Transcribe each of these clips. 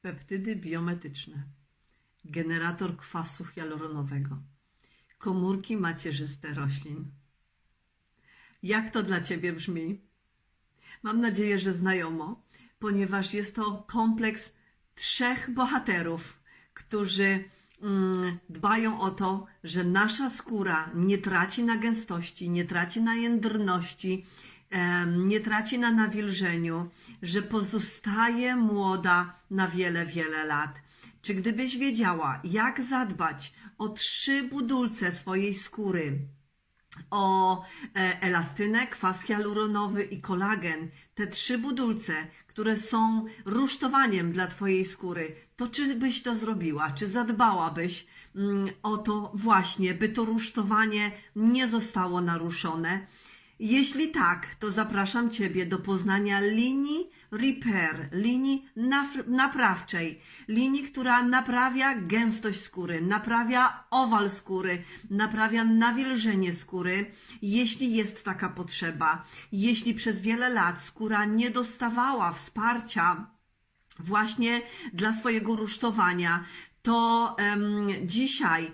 peptydy biometyczne, generator kwasu hialuronowego, komórki macierzyste roślin. Jak to dla Ciebie brzmi? Mam nadzieję, że znajomo, ponieważ jest to kompleks trzech bohaterów, którzy mm, dbają o to, że nasza skóra nie traci na gęstości, nie traci na jędrności, nie traci na nawilżeniu, że pozostaje młoda na wiele, wiele lat. Czy gdybyś wiedziała, jak zadbać o trzy budulce swojej skóry, o e, elastynę, kwas hialuronowy i kolagen, te trzy budulce, które są rusztowaniem dla Twojej skóry, to czy byś to zrobiła? Czy zadbałabyś mm, o to właśnie, by to rusztowanie nie zostało naruszone? Jeśli tak, to zapraszam Ciebie do poznania linii repair, linii naprawczej, linii, która naprawia gęstość skóry, naprawia owal skóry, naprawia nawilżenie skóry, jeśli jest taka potrzeba. Jeśli przez wiele lat skóra nie dostawała wsparcia, właśnie dla swojego rusztowania, to em, dzisiaj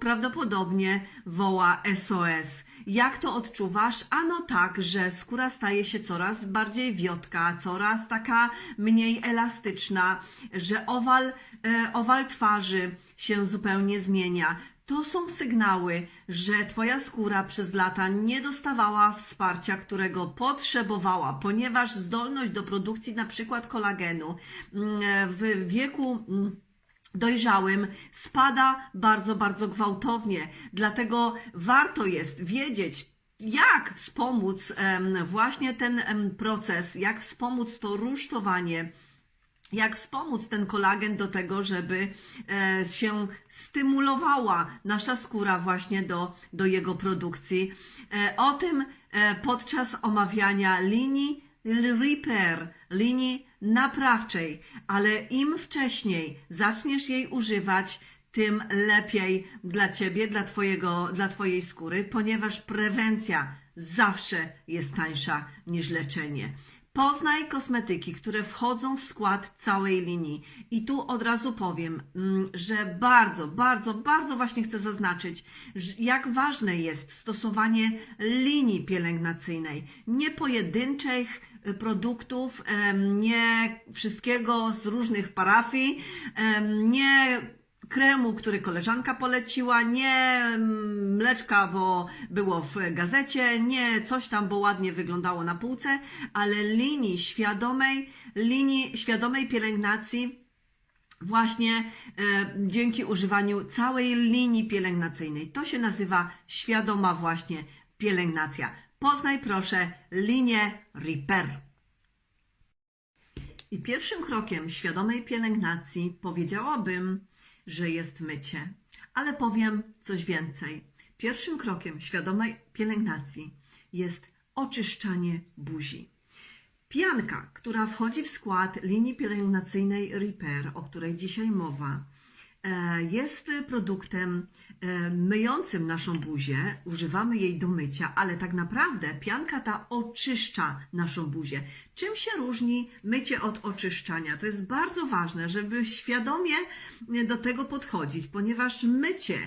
prawdopodobnie woła SOS. Jak to odczuwasz? Ano tak, że skóra staje się coraz bardziej wiotka, coraz taka mniej elastyczna, że owal, e, owal twarzy się zupełnie zmienia. To są sygnały, że Twoja skóra przez lata nie dostawała wsparcia, którego potrzebowała, ponieważ zdolność do produkcji na przykład kolagenu mm, w wieku mm, dojrzałym spada bardzo, bardzo gwałtownie. Dlatego warto jest wiedzieć, jak wspomóc właśnie ten proces, jak wspomóc to rusztowanie jak wspomóc ten kolagen do tego, żeby e, się stymulowała nasza skóra właśnie do, do jego produkcji. E, o tym e, podczas omawiania linii repair, linii naprawczej, ale im wcześniej zaczniesz jej używać, tym lepiej dla ciebie, dla, twojego, dla twojej skóry, ponieważ prewencja zawsze jest tańsza niż leczenie. Poznaj kosmetyki, które wchodzą w skład całej linii. I tu od razu powiem, mm, że bardzo, bardzo, bardzo właśnie chcę zaznaczyć, jak ważne jest stosowanie linii pielęgnacyjnej, nie pojedynczych produktów, nie wszystkiego z różnych parafii, nie kremu, który koleżanka poleciła, nie mleczka, bo było w gazecie, nie coś tam, bo ładnie wyglądało na półce, ale linii świadomej, linii świadomej pielęgnacji właśnie e, dzięki używaniu całej linii pielęgnacyjnej. To się nazywa świadoma właśnie pielęgnacja. Poznaj proszę linię Repair. I pierwszym krokiem świadomej pielęgnacji powiedziałabym, że jest mycie, ale powiem coś więcej. Pierwszym krokiem świadomej pielęgnacji jest oczyszczanie buzi. Pianka, która wchodzi w skład linii pielęgnacyjnej Repair, o której dzisiaj mowa, jest produktem e, myjącym naszą buzię. Używamy jej do mycia, ale tak naprawdę pianka ta oczyszcza naszą buzię. Czym się różni mycie od oczyszczania? To jest bardzo ważne, żeby świadomie do tego podchodzić, ponieważ mycie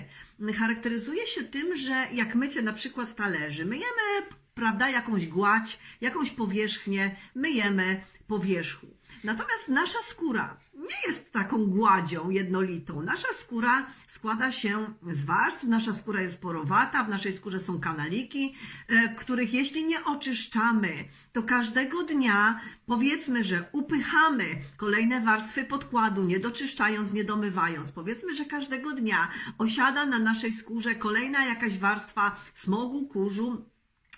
charakteryzuje się tym, że jak mycie na przykład talerzy, myjemy prawda, jakąś gładź, jakąś powierzchnię, myjemy po wierzchu. Natomiast nasza skóra nie jest taką gładzią jednolitą. Nasza skóra składa się z warstw, nasza skóra jest porowata, w naszej skórze są kanaliki, e, których jeśli nie oczyszczamy, to każdego dnia powiedzmy, że upychamy kolejne warstwy podkładu, nie doczyszczając, nie domywając. Powiedzmy, że każdego dnia osiada na naszej skórze kolejna jakaś warstwa smogu, kurzu,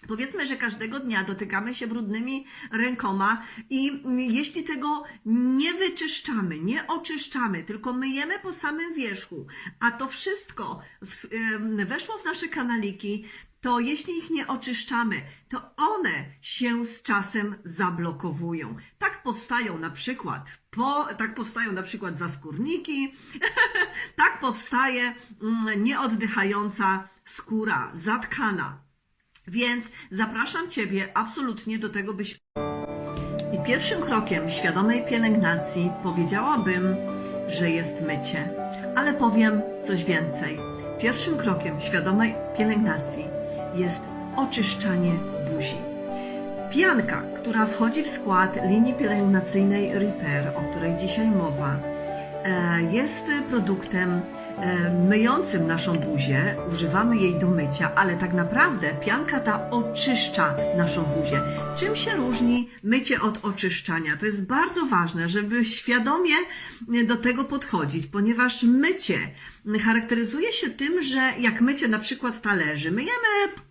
Powiedzmy, że każdego dnia dotykamy się brudnymi rękoma i jeśli tego nie wyczyszczamy, nie oczyszczamy, tylko myjemy po samym wierzchu, a to wszystko weszło w nasze kanaliki, to jeśli ich nie oczyszczamy, to one się z czasem zablokowują. Tak powstają na przykład, po, tak powstają na przykład zaskórniki, tak powstaje mm, nieoddychająca skóra, zatkana. Więc zapraszam Ciebie absolutnie do tego, byś I pierwszym krokiem świadomej pielęgnacji powiedziałabym, że jest mycie. Ale powiem coś więcej. Pierwszym krokiem świadomej pielęgnacji jest oczyszczanie buzi. Pianka, która wchodzi w skład linii pielęgnacyjnej Repair, o której dzisiaj mowa, jest produktem e, myjącym naszą buzię. Używamy jej do mycia, ale tak naprawdę pianka ta oczyszcza naszą buzię. Czym się różni mycie od oczyszczania? To jest bardzo ważne, żeby świadomie do tego podchodzić, ponieważ mycie charakteryzuje się tym, że jak mycie na przykład talerzy, myjemy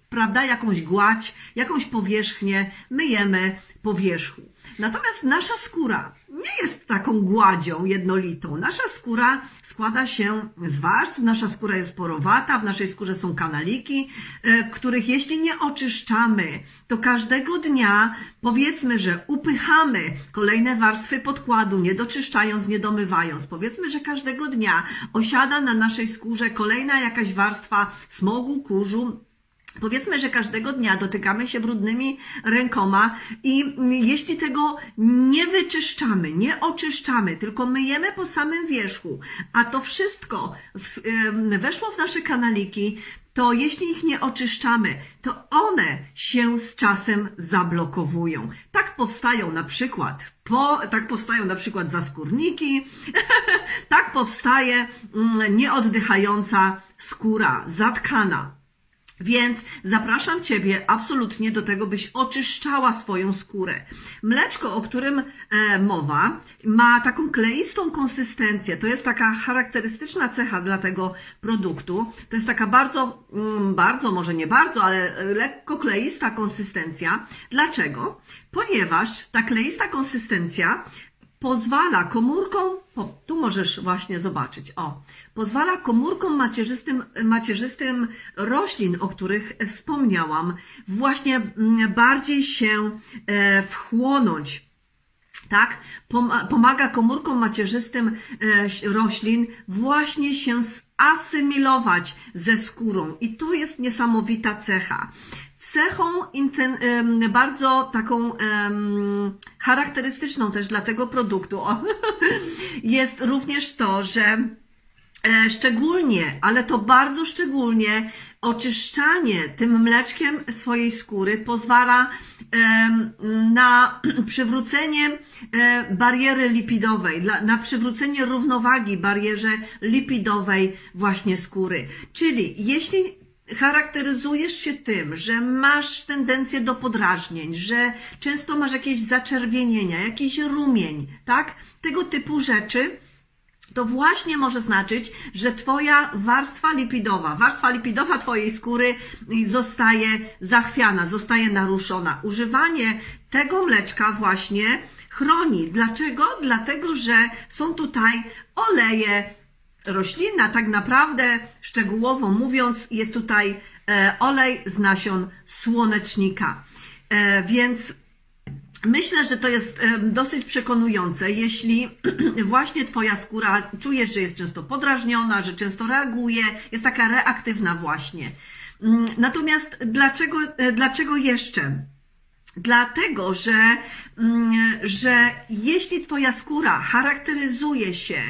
prawda, jakąś gładź, jakąś powierzchnię, myjemy po wierzchu. Natomiast nasza skóra nie jest taką gładzią jednolitą. Nasza skóra składa się z warstw, nasza skóra jest porowata, w naszej skórze są kanaliki, e, których jeśli nie oczyszczamy, to każdego dnia powiedzmy, że upychamy kolejne warstwy podkładu, nie doczyszczając, nie domywając. Powiedzmy, że każdego dnia osiada na naszej skórze kolejna jakaś warstwa smogu, kurzu, Powiedzmy, że każdego dnia dotykamy się brudnymi rękoma i jeśli tego nie wyczyszczamy, nie oczyszczamy, tylko myjemy po samym wierzchu, a to wszystko weszło w nasze kanaliki, to jeśli ich nie oczyszczamy, to one się z czasem zablokowują. Tak powstają na przykład po, tak powstają na przykład zaskórniki, tak powstaje mm, nieoddychająca skóra, zatkana. Więc zapraszam Ciebie absolutnie do tego, byś oczyszczała swoją skórę. Mleczko, o którym e, mowa, ma taką kleistą konsystencję. To jest taka charakterystyczna cecha dla tego produktu. To jest taka bardzo, mm, bardzo, może nie bardzo, ale lekko kleista konsystencja. Dlaczego? Ponieważ ta kleista konsystencja pozwala komórkom, tu możesz właśnie zobaczyć, o, pozwala komórkom macierzystym, macierzystym roślin, o których wspomniałam, właśnie mm, bardziej się e, wchłonąć. Tak? Pom- Pomaga komórkom macierzystym e, roślin właśnie się asymilować ze skórą. I to jest niesamowita cecha. Cechą bardzo taką charakterystyczną też dla tego produktu jest również to, że e, szczególnie, ale to bardzo szczególnie oczyszczanie tym mleczkiem swojej skóry pozwala na przywrócenie e, bariery lipidowej, na przywrócenie równowagi barierze lipidowej właśnie skóry. Czyli jeśli charakteryzujesz się tym, że masz tendencję do podrażnień, że często masz jakieś zaczerwienienia, jakiś rumień, tak? Tego typu rzeczy, to właśnie może znaczyć, że Twoja warstwa lipidowa, warstwa lipidowa Twojej skóry zostaje zachwiana, zostaje naruszona. Używanie tego mleczka właśnie chroni. Dlaczego? Dlatego, że są tutaj oleje roślina, tak naprawdę, szczegółowo mówiąc, jest tutaj e, olej z nasion słonecznika. E, więc myślę, że to jest e, dosyć przekonujące, jeśli właśnie Twoja skóra czujesz, że jest często podrażniona, że często reaguje, jest taka reaktywna właśnie. Mm, Natomiast dlaczego, dlaczego jeszcze? Dlatego, że, mm, że jeśli Twoja skóra charakteryzuje się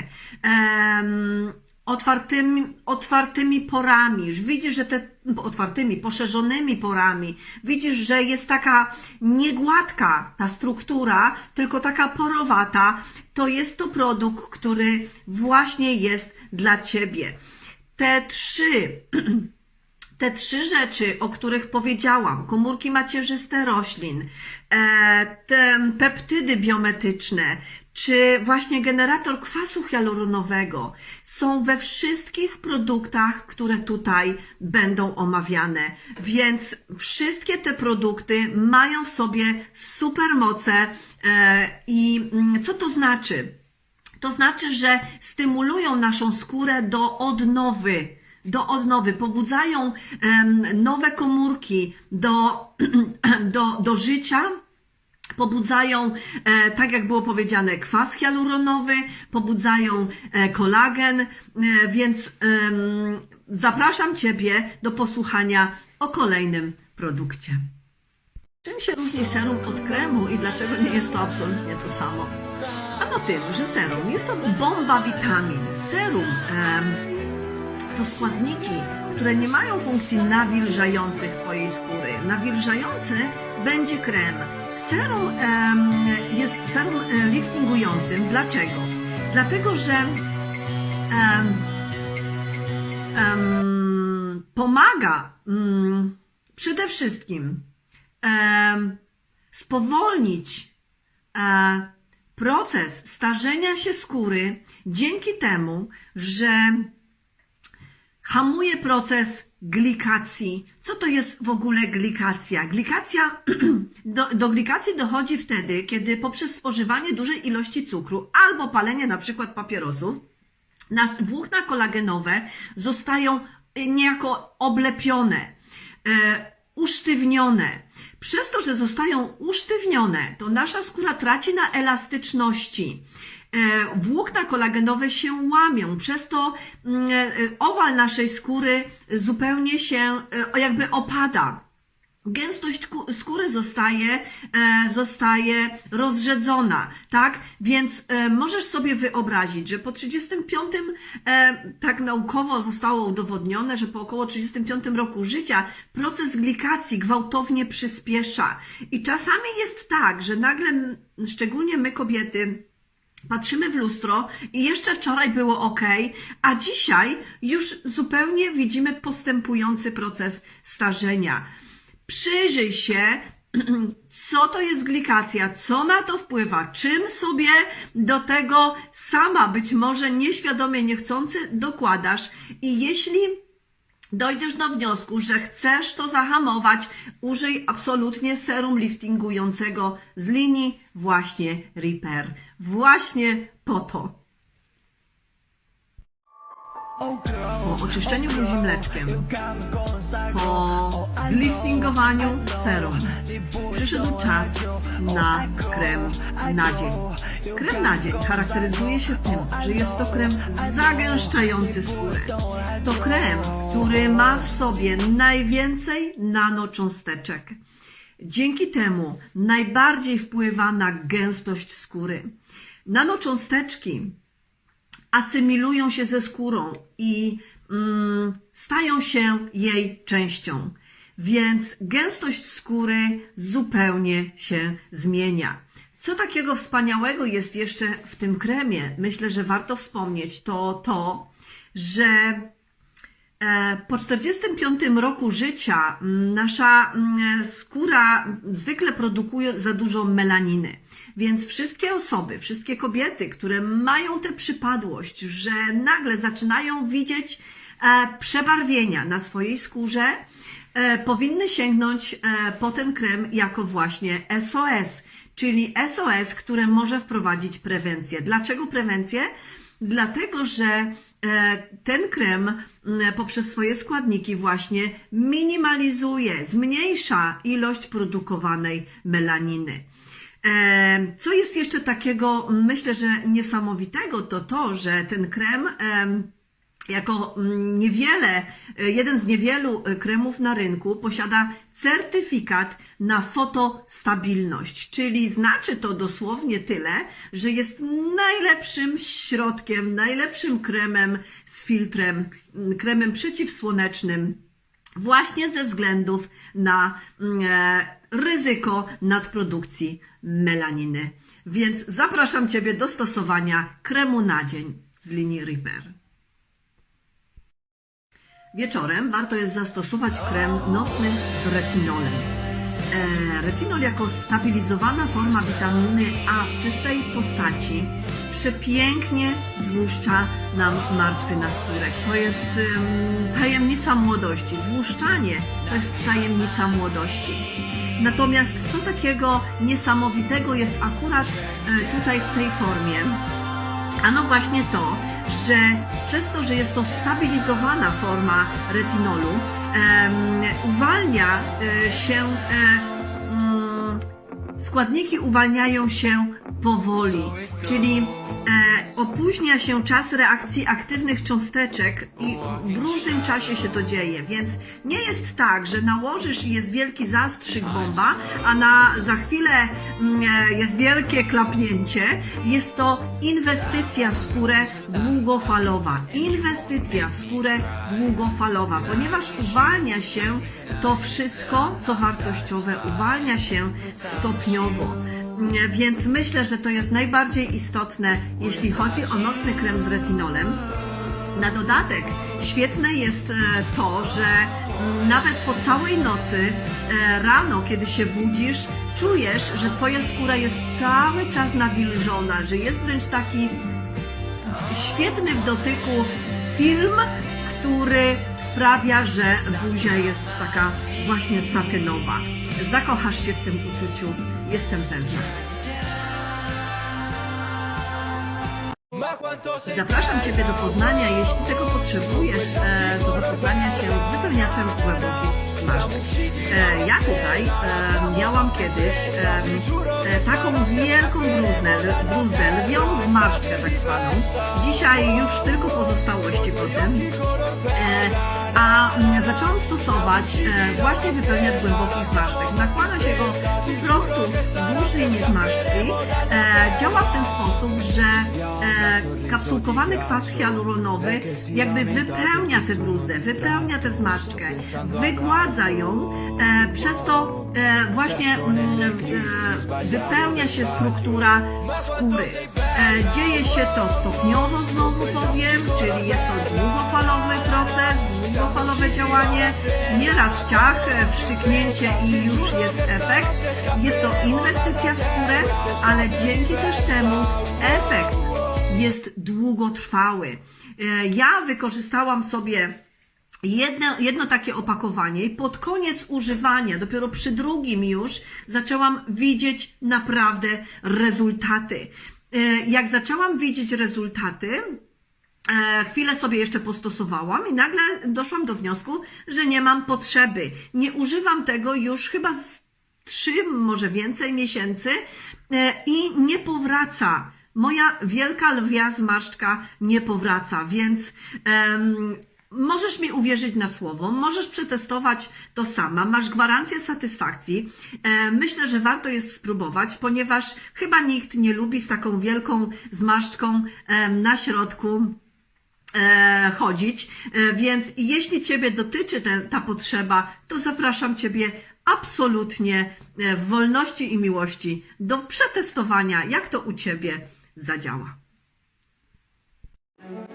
em, otwartymi, otwartymi porami, widzisz, że te otwartymi, poszerzonymi porami, widzisz, że jest taka niegładka ta struktura, tylko taka porowata, to jest to produkt, który właśnie jest dla Ciebie. Te trzy te trzy rzeczy, o których powiedziałam, komórki macierzyste roślin, e, te peptydy biometyczne, czy właśnie generator kwasu hialuronowego, są we wszystkich produktach, które tutaj będą omawiane. Więc wszystkie te produkty mają w sobie supermoce e, i mm, co to znaczy? To znaczy, że stymulują naszą skórę do odnowy, do odnowy, pobudzają nowe komórki do, do, do życia, pobudzają, e, tak jak było powiedziane, kwas hialuronowy, pobudzają e, kolagen, e, więc zapraszam Ciebie do posłuchania o kolejnym produkcie. Czym się różni serum od kremu i dlaczego nie jest to absolutnie to samo? Ano tym, że serum jest to bomba witamin. Serum to składniki, które nie mają funkcji nawilżających Twojej skóry. Nawilżający będzie krem. Serum em, jest serum e, liftingującym. Dlaczego? Dlatego, że em, em, pomaga mm, przede wszystkim em, spowolnić e, proces starzenia się skóry dzięki temu, że hamuje proces glikacji. Co to jest w ogóle glikacja? Glikacja, do, do glikacji dochodzi wtedy, kiedy poprzez spożywanie dużej ilości cukru albo palenie na przykład papierosów, nasze włókna kolagenowe zostają y, niejako oblepione, e, usztywnione. Przez to, że zostają usztywnione, to nasza skóra traci na elastyczności. E, Włókna kolagenowe się łamią, przez to mm, e, owal naszej skóry zupełnie się e, jakby opada gęstość skóry zostaje, zostaje rozrzedzona, tak? Więc możesz sobie wyobrazić, że po 35, e, tak naukowo zostało udowodnione, że po około 35 roku życia proces glikacji gwałtownie przyspiesza. I czasami jest tak, że nagle, szczególnie my kobiety, Patrzymy w lustro i jeszcze wczoraj było ok, a dzisiaj już zupełnie widzimy postępujący proces starzenia. Przyjrzyj się, co to jest glikacja, co na to wpływa, czym sobie do tego sama, być może nieświadomie, niechcący dokładasz i jeśli dojdziesz do wniosku, że chcesz to zahamować, użyj absolutnie serum liftingującego z linii właśnie Repair. Właśnie po to. Po oczyszczeniu buzi mleczkiem, po zliftingowaniu serum, przyszedł czas na krem na dzień. Krem na dzień charakteryzuje się tym, że jest to krem zagęszczający skórę. To krem, który ma w sobie najwięcej nanocząsteczek. Dzięki temu najbardziej wpływa na gęstość skóry. Nanocząsteczki asymilują się ze skórą i mm, stają się jej częścią. Więc gęstość skóry zupełnie się zmienia. Co takiego wspaniałego jest jeszcze w tym kremie? Myślę, że warto wspomnieć to to, że E, Po 45 roku życia mm, nasza mm, skóra zwykle produkuje za dużo melaniny. Więc wszystkie osoby, wszystkie kobiety, które mają tę przypadłość, że nagle zaczynają widzieć e, przebarwienia na swojej skórze, e, powinny sięgnąć e, po ten krem jako właśnie SOS, czyli SOS, które może wprowadzić prewencję. Dlaczego prewencję? Dlatego, że ten krem poprzez swoje składniki właśnie minimalizuje, zmniejsza ilość produkowanej melaniny. Co jest jeszcze takiego, myślę, że niesamowitego, to to, że ten krem em, jako mm, niewiele, e, jeden z niewielu e, kremów na rynku posiada certyfikat na fotostabilność, czyli znaczy to dosłownie tyle, że jest najlepszym środkiem, najlepszym kremem z filtrem, mm, kremem przeciwsłonecznym, właśnie ze względów na mm, e, ryzyko nadprodukcji melaniny. Więc zapraszam Ciebie do stosowania kremu na dzień z linii Repair. Wieczorem warto jest zastosować krem nocny z retinolem. E, retinol jako stabilizowana forma witaminy A w czystej postaci przepięknie złuszcza nam martwy naskórek. To jest em, tajemnica młodości. Złuszczanie to jest tajemnica młodości. Natomiast co takiego niesamowitego jest akurat e, tutaj w tej formie? Ano właśnie to, że przez to, że jest to stabilizowana forma retinolu, uwalnia e, się, e, mm, składniki uwalniają się powoli, czyli e, opóźnia się czas reakcji aktywnych cząsteczek i w różnym czasie się to dzieje, więc nie jest tak, że nałożysz i jest wielki zastrzyk bomba, a na, za chwilę mm, e, jest wielkie klapnięcie. Jest to inwestycja w skórę długofalowa. Inwestycja w skórę długofalowa, ponieważ uwalnia się to wszystko, co wartościowe, uwalnia się stopniowo. Więc myślę, że to jest najbardziej istotne, jeśli chodzi o nocny krem z retinolem. Na dodatek świetne jest e, to, że nawet po całej nocy, e, rano, kiedy się budzisz, czujesz, że Twoja skóra jest cały czas nawilżona, że jest wręcz taki świetny w dotyku film, który sprawia, że buzia jest taka właśnie satynowa. Zakochasz się w tym uczuciu, jestem pewna. Zapraszam Ciebie do Poznania. Jeśli tego potrzebujesz, e, do zapoznania się z wypełniaczem głębokich. E, Ja tutaj e, miałam kiedyś taką wielką bruznę, bruzdę, lwią zmarszczkę tak zwaną. Dzisiaj już tylko pozostałości po tym. A mm, zaczęłam stosować e, właśnie wypełniacz głębokich zmarszczek. Nakłada się go po prostu wzdłuż linii zmarszczki. E, Działa w ten sposób, że e, kapsułkowany kwas hialuronowy jakby wypełnia tę bruzdę, wypełnia tę zmarszczkę, wygładza ją, przez to właśnie mm, wypełnia się struktura skóry. E, Dzieje się to stopniowo, znowu powiem, czyli jest to długofalowy proces, długofalowe działanie, nieraz ciach, e, wszczyknięcie i już jest efekt. Jest to inwestycja w skórę, ale dzięki też temu efekt jest długotrwały. E, Ja wykorzystałam sobie Jedno, jedno takie opakowanie i pod koniec używania, dopiero przy drugim już, zaczęłam widzieć naprawdę rezultaty. E, Jak zaczęłam widzieć rezultaty, e, chwilę sobie jeszcze postosowałam i nagle doszłam do wniosku, że nie mam potrzeby. Nie używam tego już chyba z trzy, może więcej miesięcy e, i nie powraca. Moja wielka lwia zmarszczka nie powraca, więc em, możesz mi uwierzyć na słowo, możesz przetestować to sama, masz gwarancję satysfakcji. E, myślę, że warto jest spróbować, ponieważ chyba nikt nie lubi z taką wielką zmarszczką na środku e, chodzić, e, więc jeśli Ciebie dotyczy ta potrzeba, to zapraszam Ciebie absolutnie w wolności i miłości do przetestowania, jak to u Ciebie zadziała.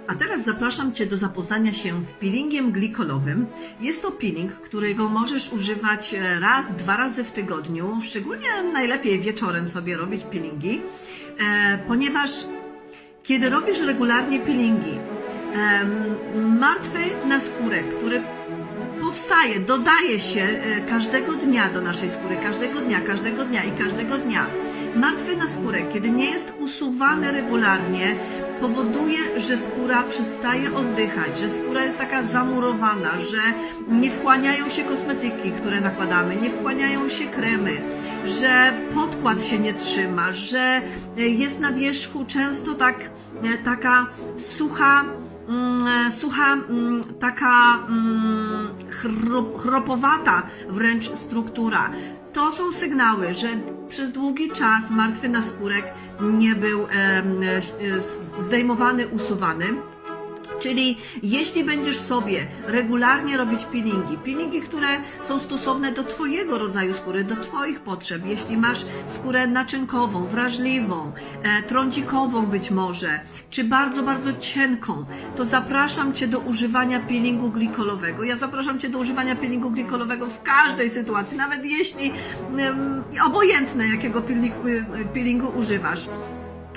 A teraz zapraszam Cię do zapoznania się z peelingiem glikolowym. Jest to peeling, którego możesz używać e, raz, dwa razy w tygodniu. Szczególnie najlepiej wieczorem sobie robić peelingi, e, ponieważ kiedy robisz regularnie peelingi, martwy naskórek, który powstaje, dodaje się e, każdego dnia do naszej skóry, każdego dnia, każdego dnia i każdego dnia. Martwy naskórek, kiedy nie jest usuwany regularnie, powoduje, że skóra przestaje oddychać, że skóra jest taka zamurowana, że nie wchłaniają się kosmetyki, które nakładamy, nie wchłaniają się kremy, że podkład się nie trzyma, że e, jest na wierzchu często tak, e, taka sucha, mm, e, sucha, mm, taka mm, chrop, chropowata wręcz struktura. To są sygnały, że przez długi czas martwy naskórek nie był e, s- zdejmowany, usuwany. Czyli jeśli będziesz sobie regularnie robić peelingi, peelingi, które są stosowne do Twojego rodzaju skóry, do Twoich potrzeb, jeśli masz skórę naczynkową, wrażliwą, e, trądzikową być może, czy bardzo, bardzo cienką, to zapraszam Cię do używania peelingu glikolowego. Ja zapraszam Cię do używania peelingu glikolowego w każdej sytuacji, nawet jeśli em, obojętne jakiego peelingu, peelingu używasz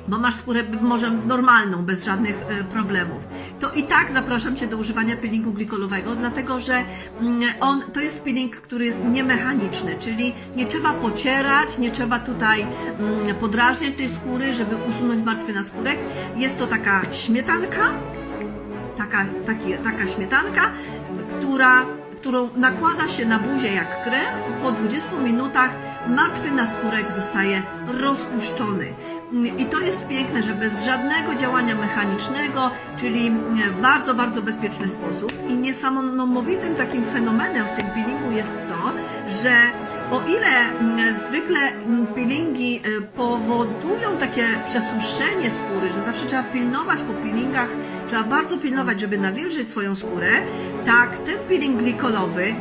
bo masz skórę może normalną, bez żadnych e, problemów, to i tak zapraszam Cię do używania peelingu glikolowego, dlatego że mm, on to jest peeling, który jest niemechaniczny, czyli nie trzeba pocierać, nie trzeba tutaj mm, podrażniać tej skóry, żeby usunąć martwy naskórek. Jest to taka śmietanka, taka, taki, taka śmietanka, która którą nakłada się na buzię jak krem. Po 20 minutach martwy naskórek zostaje rozpuszczony. I to jest piękne, że bez żadnego działania mechanicznego, czyli w bardzo, bardzo bezpieczny sposób. I niesamowitym takim fenomenem w tym peelingu jest to, że o ile mm, zwykle mm, peelingi y, powodują takie przesuszenie skóry, że zawsze trzeba pilnować po peelingach, trzeba bardzo pilnować, żeby nawilżyć swoją skórę, tak ten peeling glikolowy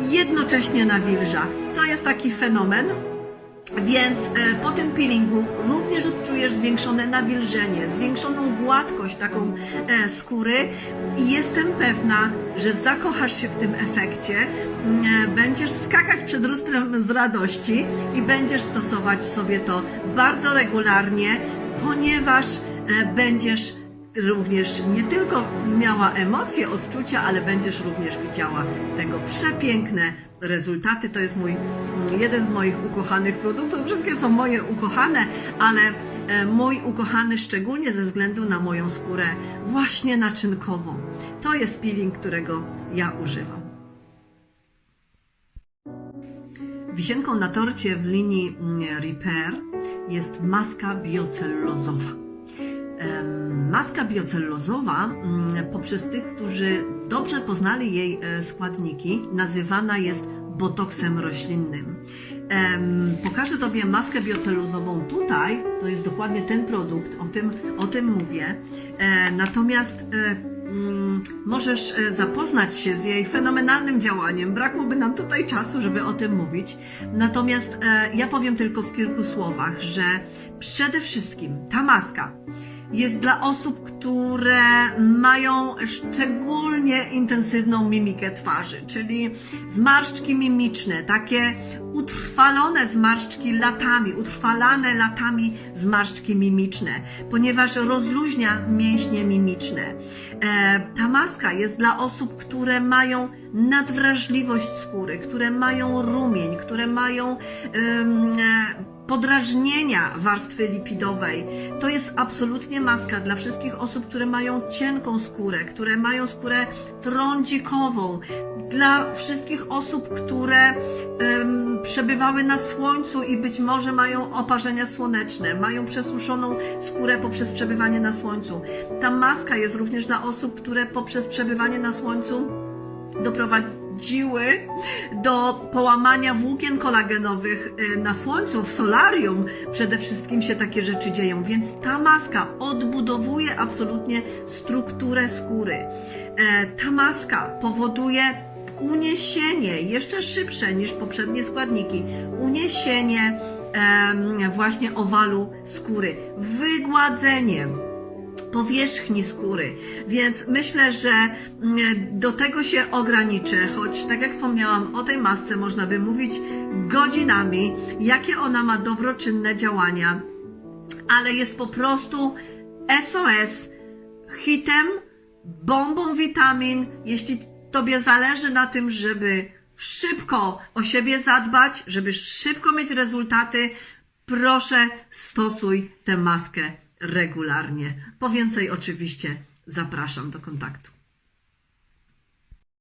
jednocześnie nawilża. To jest taki fenomen, więc e, po tym peelingu również odczujesz zwiększone nawilżenie, zwiększoną gładkość taką e, skóry i jestem pewna, że zakochasz się w tym efekcie, m, e, będziesz skakać przed lustrem z radości i będziesz stosować sobie to bardzo regularnie, ponieważ e, będziesz również nie tylko miała emocje, odczucia, ale będziesz również widziała tego przepiękne rezultaty. To jest mój jeden z moich ukochanych produktów. Wszystkie są moje ukochane, ale e, mój ukochany szczególnie ze względu na moją skórę właśnie naczynkową. To jest peeling, którego ja używam. Wisienką na torcie w linii mm, Repair jest maska biocellulozowa. Maska biocellulozowa, mm, poprzez tych, którzy dobrze poznali jej e, składniki, nazywana jest botoksem roślinnym. Pokażę Tobie maskę biocellulozową tutaj, to jest dokładnie ten produkt, o tym, o tym mówię. E, Natomiast e, mm, możesz zapoznać się z jej fenomenalnym działaniem. Brakłoby nam tutaj czasu, żeby o tym mówić. Natomiast ja powiem tylko w kilku słowach, że przede wszystkim ta maska jest dla osób, które mają szczególnie intensywną mimikę twarzy, czyli zmarszczki mimiczne, takie utrwalone zmarszczki latami, utrwalane latami zmarszczki mimiczne, ponieważ rozluźnia mięśnie mimiczne. E, ta maska jest dla osób, które mają nadwrażliwość skóry, które mają rumień, które mają e, podrażnienia warstwy lipidowej. To jest absolutnie maska dla wszystkich osób, które mają cienką skórę, które mają skórę trądzikową, dla wszystkich osób, które em, przebywały na słońcu i być może mają oparzenia słoneczne, mają przesuszoną skórę poprzez przebywanie na słońcu. Ta maska jest również dla osób, które poprzez przebywanie na słońcu doprowadziły do połamania włókien kolagenowych y, na słońcu, w solarium. Przede wszystkim się takie rzeczy dzieją, więc ta maska odbudowuje absolutnie strukturę skóry. E, Ta maska powoduje uniesienie, jeszcze szybsze niż poprzednie składniki, uniesienie właśnie owalu skóry, wygładzenie powierzchni skóry. Więc myślę, że mm, do tego się ograniczę, choć tak jak wspomniałam, o tej masce można by mówić godzinami, jakie ona ma dobroczynne działania, ale jest po prostu SOS, hitem, bombą witamin, jeśli Tobie zależy na tym, żeby szybko o siebie zadbać, żeby szybko mieć rezultaty, proszę stosuj tę maskę regularnie. Po więcej oczywiście zapraszam do kontaktu.